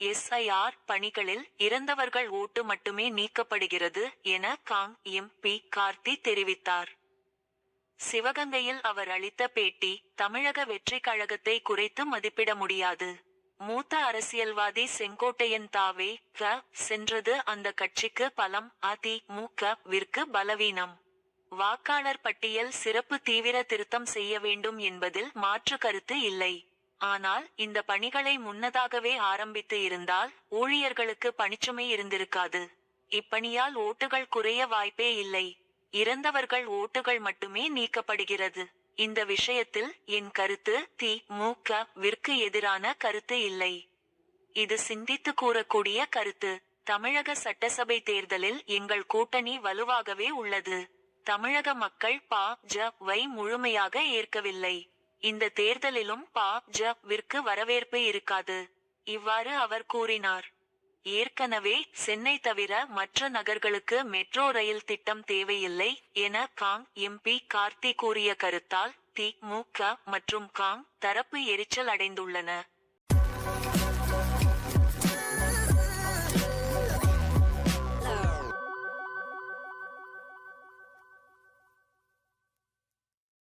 SIR பணிகளில் இறந்தவர்கள் ஓட்டு மட்டுமே நீக்கப்படுகிறது என காங் எம் பி கார்த்தி தெரிவித்தார். சிவகங்கையில் அவர் அளித்த பேட்டி தமிழக வெற்றிக் கழகத்தை குறைத்து மதிப்பிட முடியாது. மூத்த அரசியல்வாதி செங்கோட்டையன் தாவே க சென்றது அந்த கட்சிக்கு பலம் அதி மூக்க விற்கு பலவீனம். வாக்காளர் பட்டியல் சிறப்பு தீவிர திருத்தம் செய்ய வேண்டும் என்பதில் மாற்று கருத்து இல்லை. ஆனால் இந்த பணிகளை முன்னதாகவே ஆரம்பித்து இருந்தால் ஊழியர்களுக்கு பணிச்சுமை இருந்திருக்காது. இப்பணியால் ஓட்டுகள் குறைய வாய்ப்பே இல்லை. இறந்தவர்கள் ஓட்டுகள் மட்டுமே நீக்கப்படுகிறது. இந்த விஷயத்தில் என் கருத்து தி மூக்க விற்கு எதிரான கருத்து இல்லை. இது சிந்தித்து கூறக்கூடிய கருத்து. தமிழக சட்டசபை தேர்தலில் எங்கள் கூட்டணி வலுவாகவே உள்ளது. தமிழக மக்கள் பா ஜ வை முழுமையாக ஏற்கவில்லை. இந்த தேர்தலிலும் பா. ஜ. விற்கு வரவேற்பு இருக்காது. இவ்வாறு அவர் கூறினார். ஏற்கனவே சென்னை தவிர மற்ற நகர்களுக்கு மெட்ரோ ரயில் திட்டம் தேவையில்லை என காங். எம்பி கார்த்தி கூறிய கருத்தால் திமுக மற்றும் காங். தரப்பு எரிச்சல் அடைந்துள்ளன.